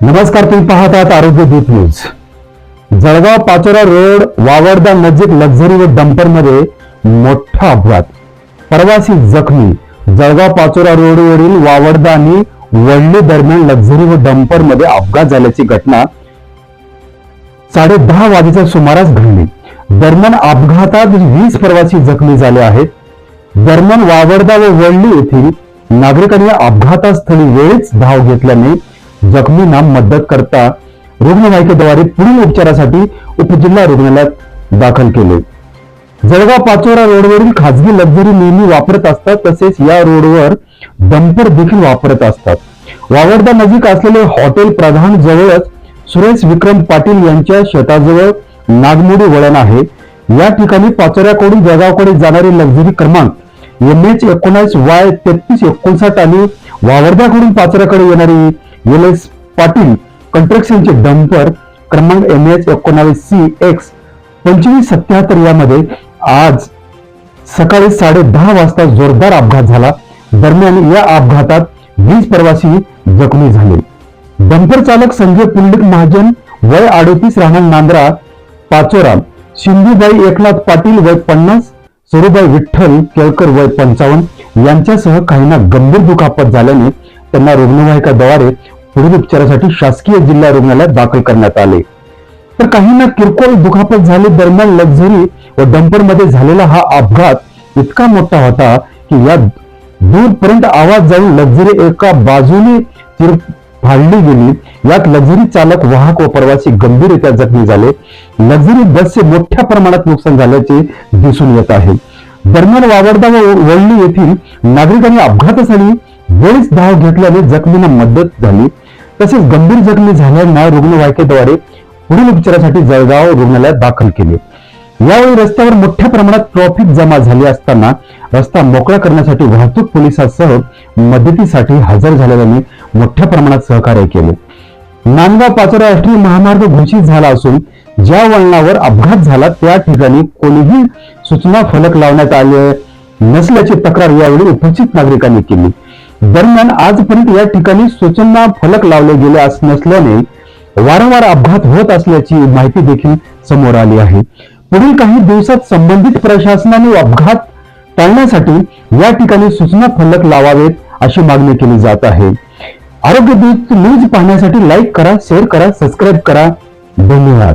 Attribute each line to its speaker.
Speaker 1: नमस्कार तुम्ही पाहतात आरोग्य दूत न्यूज. जळगाव पाचोरा रोड वावडदा नजीक लक्झरी व डंपरमध्ये मोठा अपघात. प्रवासी जखमी जळगाव पाचोरा रोडवरील वावडदा आणि वडली दरम्यान लक्झरी व डंपरमध्ये अपघात झाल्याची घटना साडे दहा वाजेच्या सुमारास घडली. दरम्यान अपघातात वीस प्रवासी जखमी झाले आहेत. दरम्यान वावडदा व वडली येथील नागरिकांनी अपघातास्थळी वेळीच धाव घेतल्याने जखमींना मदत करता रुग्णवाहिकेद्वारे पुढील उपचारासाठी उपजिल्हा रुग्णालयात दाखल केले. जळगाव पाचोरा रोडवरील खासगी लक्झरी नेहमी वापरत असतात तसेच या रोडवर डंपर देखील वापरत असतात. वावडदा नजीक असलेले हॉटेल प्रधान जवळच सुरेश विक्रम पाटील यांच्या शेताजवळ नागमोडी वळण आहे. या ठिकाणी पाचोऱ्याकडून जळगावकडे जाणारी लक्झरी क्रमांक एम एच एकोणास वाय तेहतीस एकोणसाठ आणि वावर्ध्याकडून पाचोऱ्याकडे येणारी एल एस पाटील कंट्रक्शनचे डंपर क्रमांक एम एच एकोणावीस सी एक्स पंचवीस सत्याहत्तर यामध्ये आज सकाळी साडे दहा वाजता जोरदार अपघात झाला. दरम्यान या अपघातात वीस प्रवासी जखमी झाले. डंपर चालक संजय पुंडलिक महाजन वय अडोतीस राहणार नांद्रा पाचोरा सिंधुबाई एकनाथ पाटील वय पन्नास सरुबाई विठ्ठल केळकर वय पंचावन्न यांच्यासह काहींना गंभीर दुखापत झाल्याने त्यांना रुग्णवाहिकाद्वारे पुढील उपचारासाठी शासकीय जिल्हा रुग्णालयात दाखल करण्यात आले. तर काहींना किरकोळ दुखापत झाली दरम्यान लक्झरी व डंपरमध्ये झालेला हा अपघात इतका मोठा होता की या दूरपर्यंत आवाज जाऊन लक्झरी एका बाजूने तिर फाडली गेली. यात लक्झरी चालक वाहक व प्रवासी गंभीररित्या जखमी झाले. लक्झरी बसचे मोठ्या प्रमाणात नुकसान झाल्याचे दिसून येत आहे. दरम्यान वावरदा व वळणी येथील नागरिकांनी अपघातासाठी वेळीच धाव घेतल्याने जखमींना मदत झाली. तसेच गंभीर जखमी झाल्यांना रुग्णवाहिकेद्वारे पुढील उपचारासाठी जळगाव रुग्णालयात दाखल केले. यावेळी रस्त्यावर मोठ्या प्रमाणात ट्रॉफिक जमा झाली असताना रस्ता मोकळा करण्यासाठी वाहतूक पोलिसांसह मदतीसाठी हजर झालेल्यांनी मोठ्या प्रमाणात सहकार्य केले. नांदगाव पाचोरा राष्ट्रीय महामार्ग घोषित झाला असून ज्या वळणावर अपघात झाला त्या ठिकाणी कोणीही सूचना फलक लावण्यात आले नसल्याची तक्रार यावेळी उपस्थित नागरिकांनी केली. दरम्यान आजपर्यंत या ठिकाणी सूचना फलक लावले गेले अस नसल्याने वारंवार अपघात होत असल्याची माहिती देखील समोर आली आहे. पुढील काही दिवसात संबंधित प्रशासनाने अपघात टाळण्यासाठी या ठिकाणी सूचना फलक लावावेत अशी मागणी केली जात आहे. आरोग्य दूत न्यूज पाहण्यासाठी लाईक करा शेअर करा सबस्क्राईब करा. धन्यवाद.